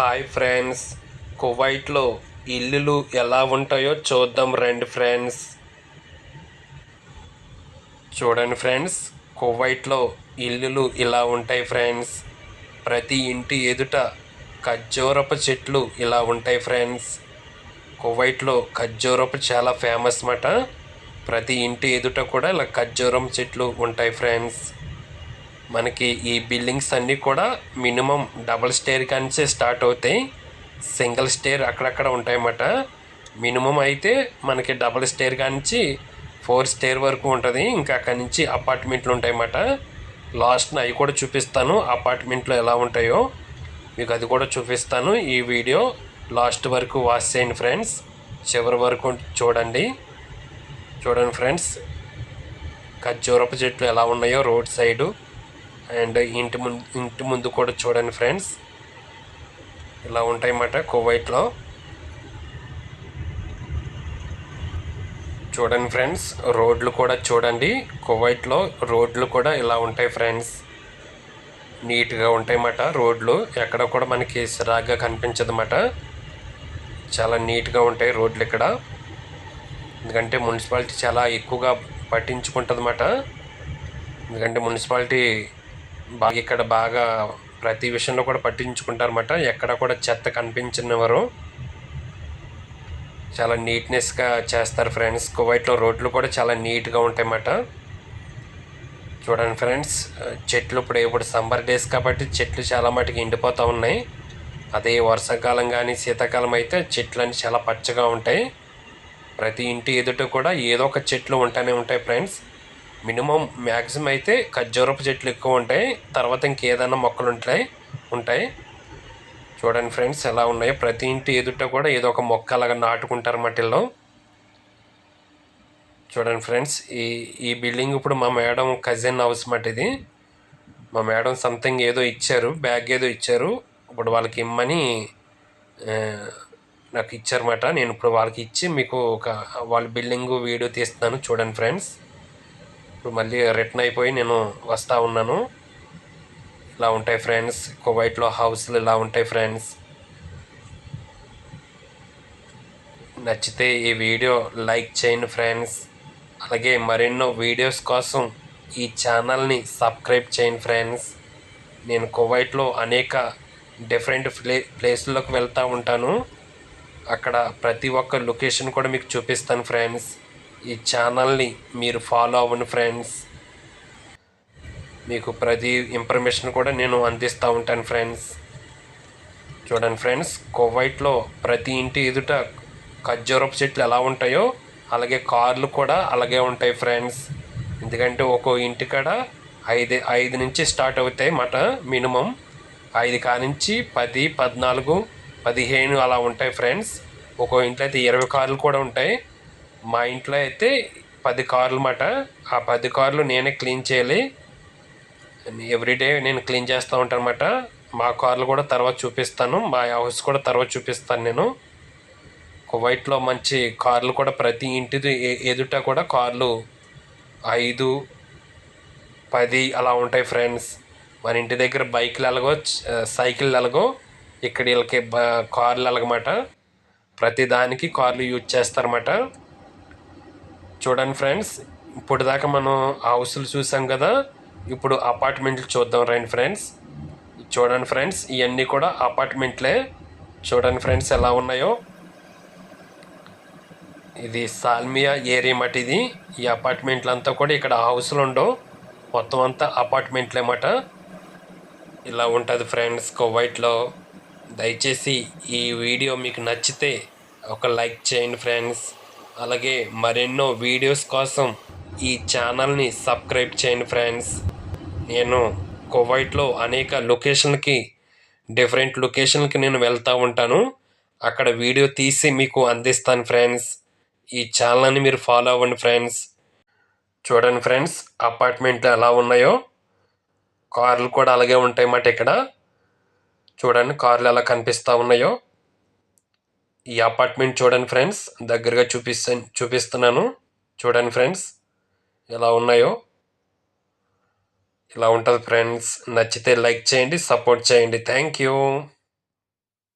Hi friends. కువైట్లో ఇల్లులు ఎలా ఉంటాయో చూద్దాం రండి ఫ్రెండ్స్. చూడండి ఫ్రెండ్స్ కువైట్లో ఇల్లులు ఇలా ఉంటాయి ఫ్రెండ్స్. ప్రతి ఇంటి ఎదుట ఖర్జూరపు చెట్లు ఇలా ఉంటాయి ఫ్రెండ్స్. కువైట్లో ఖర్జూరపు చాలా ఫేమస్ మాట. ప్రతి ఇంటి ఎదుట కూడా ఇలా ఖర్జూరం చెట్లు ఉంటాయి ఫ్రెండ్స్. మనకి ఈ బిల్డింగ్స్ అన్నీ కూడా మినిమం డబుల్ స్టేర్ కానించే స్టార్ట్ అవుతాయి. సింగిల్ స్టేర్ అక్కడక్కడ ఉంటాయన్నమాట. మినిమం అయితే మనకి డబుల్ స్టేర్ కానించి ఫోర్ స్టేర్ వరకు ఉంటుంది. ఇంకా అక్కడి నుంచి అపార్ట్మెంట్లు ఉంటాయన్నమాట. లాస్ట్ అవి కూడా చూపిస్తాను అపార్ట్మెంట్లు ఎలా ఉంటాయో. మీకు అది కూడా చూపిస్తాను. ఈ వీడియో లాస్ట్ వరకు వాచ్ చేయండి ఫ్రెండ్స్. చివరి వరకు చూడండి. చూడండి ఫ్రెండ్స్. ఖర్జూరపు చెట్లు ఎలా ఉన్నాయో రోడ్ సైడు. అండ్ ఇంటి ముందు ఇంటి ముందు కూడా చూడండి ఫ్రెండ్స్. ఇలా ఉంటాయన్నమాట కువైట్లో. చూడండి ఫ్రెండ్స్ రోడ్లు కూడా చూడండి. కువైట్లో రోడ్లు కూడా ఇలా ఉంటాయి ఫ్రెండ్స్. నీట్గా ఉంటాయన్నమాట రోడ్లు. ఎక్కడ కూడా మనకి సిరాగ్గా కనిపించదన్నమాట. చాలా నీట్గా ఉంటాయి రోడ్లు ఇక్కడ. ఎందుకంటే మున్సిపాలిటీ చాలా ఎక్కువగా పట్టించుకుంటుందన్నమాట. ఎందుకంటే మున్సిపాలిటీ బాగా ఇక్కడ బాగా ప్రతి విషయంలో కూడా పట్టించుకుంటారన్నమాట. ఎక్కడ కూడా చెత్త కనిపించినవారు చాలా నీట్నెస్గా చేస్తారు ఫ్రెండ్స్. కువైట్లో రోడ్లు కూడా చాలా నీట్గా ఉంటాయన్నమాట. చూడండి ఫ్రెండ్స్ చెట్లు ఇప్పుడు ఇప్పుడు సమ్మర్ డేస్ కాబట్టి చెట్లు చాలా మటుకు ఎండిపోతూ ఉన్నాయి. అదే వర్షాకాలం కానీ శీతాకాలం అయితే చెట్లు అన్నీ చాలా పచ్చగా ఉంటాయి. ప్రతి ఇంటి ఎదుట కూడా ఏదో ఒక చెట్లు ఉంటానే ఉంటాయి ఫ్రెండ్స్. మినిమం మ్యాక్సిమం అయితే ఖర్జూరపు చెట్లు ఎక్కువ ఉంటాయి. తర్వాత ఇంకేదైనా మొక్కలు ఉంటాయి ఉంటాయి. చూడండి ఫ్రెండ్స్ ఎలా ఉన్నాయో. ప్రతి ఇంటి ఎదుట కూడా ఏదో ఒక మొక్క అలాగా నాటుకుంటారు మట్టిలో. చూడండి ఫ్రెండ్స్ ఈ ఈ బిల్డింగ్ ఇప్పుడు మా మేడం కజిన్ హౌస్ మాట ఇది. మా మేడం సంథింగ్ ఏదో ఇచ్చారు బ్యాగ్ ఏదో ఇచ్చారు. ఇప్పుడు వాళ్ళకి ఇమ్మని నాకు ఇచ్చారన్నమాట నేను ఇప్పుడు వాళ్ళకి ఇచ్చి మీకు ఒక వాళ్ళ బిల్డింగ్ వీడియో తీస్తున్నాను. చూడండి ఫ్రెండ్స్. ఇప్పుడు మళ్ళీ రిటర్న్ అయిపోయి నేను వస్తూ ఉన్నాను. ఇలా ఉంటాయి ఫ్రెండ్స్ కువైట్లో హౌస్లు ఇలా ఉంటాయి ఫ్రెండ్స్ నచ్చితే ఈ వీడియో లైక్ చేయండి ఫ్రెండ్స్ అలాగే మరెన్నో వీడియోస్ కోసం ఈ ఛానల్ని సబ్స్క్రైబ్ చేయండి ఫ్రెండ్స్ నేను కువైట్లో అనేక డిఫరెంట్ ప్లే ప్లేసుల్లోకి వెళ్తూ ఉంటాను. అక్కడ ప్రతి ఒక్క లొకేషన్ కూడా మీకు చూపిస్తాను ఫ్రెండ్స్ ఈ ఛానల్ని మీరు ఫాలో అవ్వండి ఫ్రెండ్స్ మీకు ప్రతి ఇన్ఫర్మేషన్ కూడా నేను అందిస్తూ ఉంటాను ఫ్రెండ్స్ చూడండి ఫ్రెండ్స్ కువైట్లో ప్రతి ఇంటి ఎదుట ఖర్జూరపు చెట్లు ఎలా ఉంటాయో అలాగే కార్లు కూడా అలాగే ఉంటాయి ఫ్రెండ్స్ ఎందుకంటే ఒక్కో ఇంటికాడ ఐదు ఐదు నుంచి స్టార్ట్ అవుతాయి మాట మినిమం ఐదు కానించి పది పద్నాలుగు పదిహేను అలా ఉంటాయి ఫ్రెండ్స్ ఒక్కో ఇంట్లో అయితే ఇరవై కార్లు కూడా ఉంటాయి. మా ఇంట్లో అయితే పది కార్లు మాట ఆ పది కార్లు నేనే క్లీన్ చేయాలి. ఎవ్రీడే నేను క్లీన్ చేస్తూ ఉంటాను అనమాట మా కార్లు కూడా తర్వాత చూపిస్తాను. మా హౌస్ కూడా తర్వాత చూపిస్తాను నేను. కువైట్లో మంచి కార్లు కూడా ప్రతి ఇంటిది ఎదుట కూడా కార్లు ఐదు పది అలా ఉంటాయి ఫ్రెండ్స్. మన ఇంటి దగ్గర బైక్లు ఎలాగో సైకిల్ ఎలాగో ఇక్కడ వీళ్ళకి కార్లు ఎలాగమాట. ప్రతి దానికి కార్లు యూజ్ చేస్తారన్నమాట. చూడండి ఫ్రెండ్స్ ఇప్పుడు దాకా మనం హౌస్లు చూసాం కదా ఇప్పుడు అపార్ట్మెంట్లు చూద్దాం రండి ఫ్రెండ్స్. చూడండి ఫ్రెండ్స్ ఇవన్నీ కూడా అపార్ట్మెంట్లే. చూడండి ఫ్రెండ్స్ ఎలా ఉన్నాయో. ఇది సాల్మియా ఏరియా మాట ఇది. ఈ అపార్ట్మెంట్లు అంతా కూడా ఇక్కడ హౌస్లు ఉండవు. మొత్తం అంతా అపార్ట్మెంట్లే మాట ఇలా ఉంటుంది ఫ్రెండ్స్ కోవైట్లో. దయచేసి ఈ వీడియో మీకు నచ్చితే ఒక లైక్ చేయండి ఫ్రెండ్స్. అలాగే మరెన్నో వీడియోస్ కోసం ఈ ఛానల్ని సబ్స్క్రైబ్ చేయండి ఫ్రెండ్స్. నేను కువైట్లో అనేక లొకేషన్లకి డిఫరెంట్ లొకేషన్కి నేను వెళ్తూ ఉంటాను. అక్కడ వీడియో తీసి మీకు అందిస్తాను ఫ్రెండ్స్. ఈ ఛానల్ని మీరు ఫాలో అవ్వండి ఫ్రెండ్స్. చూడండి ఫ్రెండ్స్ అపార్ట్మెంట్లు ఎలా ఉన్నాయో. కార్లు కూడా అలాగే ఉంటాయి మాట ఇక్కడ. చూడండి కార్లు ఎలా కనిపిస్తూ ఉన్నాయో. ఈ అపార్ట్మెంట్ చూడండి ఫ్రెండ్స్ దగ్గరగా చూపిస్తా చూపిస్తున్నాను. చూడండి ఫ్రెండ్స్ ఎలా ఉన్నాయో. ఇలా ఉంటుంది ఫ్రెండ్స్ నచ్చితే లైక్ చేయండి సపోర్ట్ చేయండి. Thank you